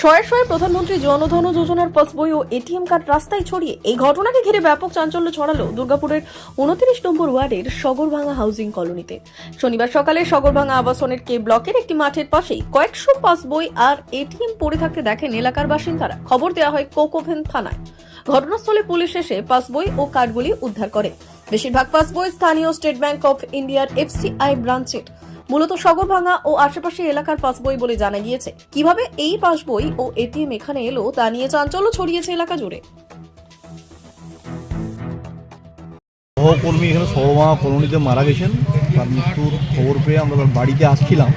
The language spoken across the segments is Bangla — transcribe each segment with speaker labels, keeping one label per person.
Speaker 1: শয়ে শয়ে প্রধানমন্ত্রী জনধন যোজনার পাসবই ও এটিএম কার্ড রাস্তায় ছড়িয়ে এই ঘটনাকে ঘিরে ব্যাপক চাঞ্চল্য ছড়ালো দুর্গাপুরের উনত্রিশ নম্বর ওয়ার্ডের সগরভাঙা হাউজিং কলোনিতে। শনিবার সকালে সগরভাঙা আবাসনের কে ব্লকের একটি মাঠের পাশেই কয়েকশো পাসবই আর এটিএম পড়ে থাকতে দেখেন এলাকার বাসিন্দারা। খবর দেওয়া হয় কোকোভেন থানায়। ঘটনাস্থলে পুলিশ এসে পাসবই ও কার্ডগুলি উদ্ধার করে। বেশিরভাগ পাসবই স্থানীয় স্টেট ব্যাংক অফ ইন্ডিয়ার এফসিআই ব্রাঞ্চের। মূলত সগরভাঙা ও আশেপাশে এলাকার পাসবই বলে জানা গিয়েছে। কীভাবে এই পাসবই ও এটিএম এখানে এলো তা নিয়ে চাঞ্চল্য ছড়িয়েছে এলাকা জুড়ে।
Speaker 2: সহকর্মী এখানে সরমা কলোনিতে মারা গেছেন। তার মৃত্যুর খবর পেয়ে আমরা তার বাড়িতে আসছিলাম,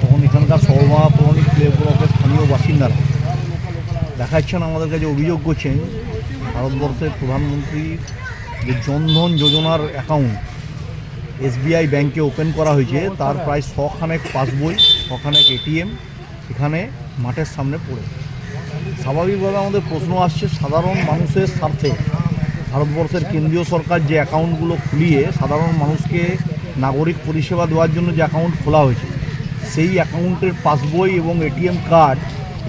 Speaker 2: তখন এখানকার সরমা কলোনি প্লে ব্লকের স্থানীয় বাসিন্দারা দেখাচ্ছেন, আমাদের কাছে অভিযোগ করছেন, ভারতবর্ষের প্রধানমন্ত্রী যে জনধন যোজনার অ্যাকাউন্ট এসবিআই ব্যাংকে ওপেন করা হয়েছে। তার প্রায় শখানেক পাসবই, শখানেক এটিএম এখানে মাঠের সামনে পড়ে। স্বাভাবিকভাবে আমাদের প্রশ্ন আসছে, সাধারণ মানুষের স্বার্থে ভারতবর্ষের কেন্দ্রীয় সরকার যে অ্যাকাউন্টগুলো খুলিয়ে সাধারণ মানুষকে নাগরিক পরিষেবা দেওয়ার জন্য যে অ্যাকাউন্ট খোলা হয়েছে, সেই অ্যাকাউন্টের পাসবই এবং এটিএম কার্ড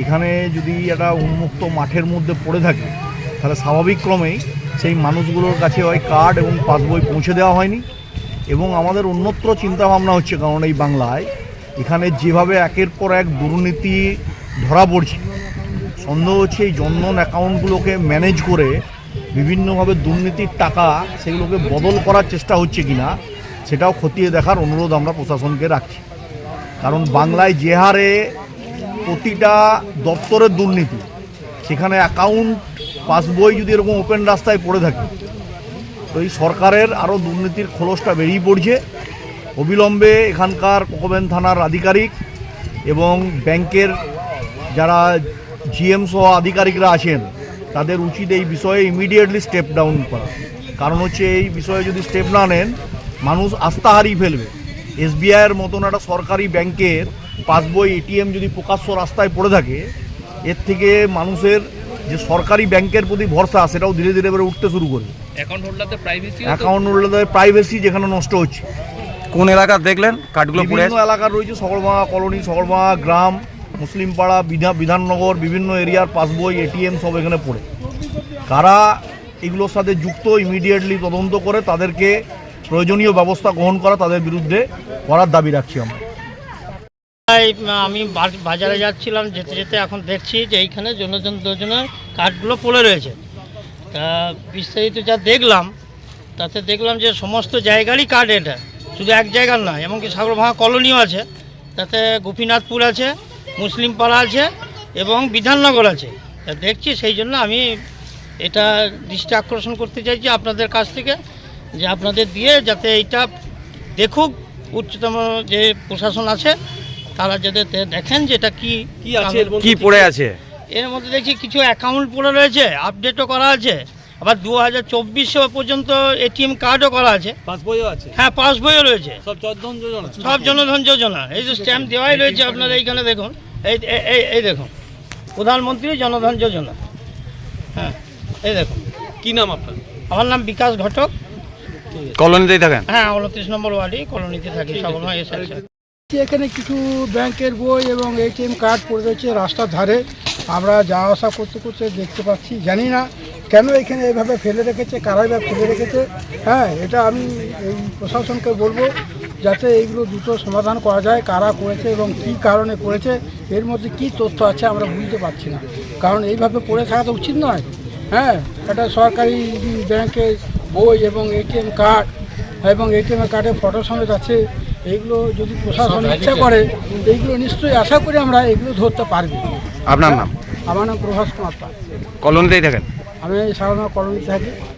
Speaker 2: এখানে যদি একটা উন্মুক্ত মাঠের মধ্যে পড়ে থাকে, তাহলে স্বাভাবিক ক্রমেই সেই মানুষগুলোর কাছে ওই কার্ড এবং পাসবই পৌঁছে দেওয়া হয়নি। এবং আমাদের অন্যত্র চিন্তাভাবনা হচ্ছে কারণ এই বাংলায় এখানে যেভাবে একের পর এক দুর্নীতি ধরা পড়ছে, সন্দেহ হচ্ছে এই জনধন অ্যাকাউন্টগুলোকে ম্যানেজ করে বিভিন্নভাবে দুর্নীতির টাকা সেগুলোকে বদল করার চেষ্টা হচ্ছে কিনা সেটাও খতিয়ে দেখার অনুরোধ আমরা প্রশাসনকে রাখছি। কারণ বাংলায় যে হারে প্রতিটা দপ্তরের দুর্নীতি, সেখানে অ্যাকাউন্ট, পাসবই যদি এরকম ওপেন রাস্তায় পড়ে থাকে তো এই সরকারের আরও দুর্নীতির খোলসটা বেরিয়ে পড়ছে। অবিলম্বে এখানকার কোকোবেন থানার আধিকারিক এবং ব্যাংকের যারা জিএম সহ আধিকারিকরা আছেন, তাদের উচিত এই বিষয়ে ইমিডিয়েটলি স্টেপ ডাউন করা। কারণ হচ্ছে এই বিষয়ে যদি স্টেপ না নেন, মানুষ আস্থা হারিয়ে ফেলবে। এসবিআইয়ের মতন একটা সরকারি ব্যাংকের পাসবই, এটিএম যদি প্রকাশ্য রাস্তায় পড়ে থাকে, এর থেকে মানুষের যে সরকারি ব্যাংকের প্রতি ভরসা, সেটাও ধীরে ধীরে করে উঠতে শুরু করবে।
Speaker 3: অ্যাকাউন্ট হোল্ডারদের প্রাইভেসি
Speaker 2: অ্যাকাউন্ট হোল্ডারদের প্রাইভেসি যেখানে নষ্ট হচ্ছে।
Speaker 4: কোন এলাকা দেখলেন? কার্ডগুলো পড়ে
Speaker 2: বিভিন্ন এলাকার রয়েছে সকলবাঙা কলোনি সকলবাঙা গ্রাম মুসলিম পাড়া বিধা বিধাননগর বিভিন্ন এরিয়ার পাসবই এটিএম সব এখানে পড়ে। কারা এগুলোর সাথে যুক্ত ইমিডিয়েটলি তদন্ত করে তাদেরকে প্রয়োজনীয় ব্যবস্থা গ্রহণ করা তাদের বিরুদ্ধে করার দাবি রাখছি আমরা।
Speaker 5: আমি বাজারে যাচ্ছিলাম যেতে যেতে এখন দেখছি যে এইখানে জনজন যোজনার কার্ডগুলো পড়ে রয়েছে। তা বিস্তারিত যা দেখলাম তাতে দেখলাম যে সমস্ত জায়গারই কার্ড এটা। শুধু এক জায়গার নয় এমনকি সাগরভাঙা কলোনিও আছে। তাতে গোপীনাথপুর আছে মুসলিম পাড়া আছে এবং বিধাননগর আছে। তা দেখছি সেই জন্য আমি এটা দৃষ্টি আকর্ষণ করতে চাইছি আপনাদের কাছ থেকে যে আপনাদের দিয়ে যাতে এইটা দেখুক উচ্চতম যে প্রশাসন আছে তারা যাতে দেখেন যে এটা কি
Speaker 3: কি আছে?
Speaker 4: কি পড়ে আছে?
Speaker 5: এর মধ্যে দেখছি কিছু অ্যাকাউন্ট পড়ে রয়েছে আপডেটও করা আছে। আবার দু হাজার চব্বিশশো পর্যন্ত এটিএম কার্ডও করা আছে।
Speaker 3: পাসবইও আছে?
Speaker 5: হ্যাঁ পাসবইও রয়েছে।
Speaker 3: সব চোদ্দন যোজনা?
Speaker 5: সব জনধন যোজনা। এই যে স্ট্যাম্প দেওয়াই রয়েছে আপনারা এইখানে দেখুন। এই এই- দেখুন। প্রধানমন্ত্রী জনধন যোজনা। হ্যাঁ এই দেখুন।
Speaker 3: কি নাম আপনার?
Speaker 5: আমার নাম বিকাশ ঘটক।
Speaker 4: কলোনিতেই থাকেন?
Speaker 5: হ্যাঁ উনত্রিশ নম্বর ওয়ার্ডে কলোনিতে থাকি হ্যাঁ, এসে আছে।
Speaker 6: এখানে কিছু ব্যাংকের বই এবং এটিএম কার্ড পড়ে রয়েছে রাস্তার ধারে। আমরা যাওয়া আসা করতে করতে দেখতে পাচ্ছি, জানি না কেন এখানে এভাবে ফেলে রেখেছে কারাই বা ফেলে রেখেছে। হ্যাঁ এটা আমি এই প্রশাসনকে বলব যাতে এইগুলো দ্রুত সমাধান করা যায়, কারা করেছে এবং কী কারণে করেছে, এর মধ্যে কি তথ্য আছে আমরা বুঝতে পারছি না। কারণ এইভাবে পড়ে থাকা তো উচিত নয়। হ্যাঁ একটা সরকারি ব্যাংকের বই এবং এটিএম কার্ড এবং এটিএম কার্ডের ফটো সমেত আছে। এইগুলো যদি প্রশাসন ইচ্ছা করে এইগুলো নিশ্চয়ই আশা করি আমরা এইগুলো ধরতে পারবি।
Speaker 4: আপনার নাম?
Speaker 6: আমার নাম প্রভাস কুমার পাল।
Speaker 4: কলোনিতেই থাকেন?
Speaker 6: আমি সাধারণ কলোনিতে থাকি।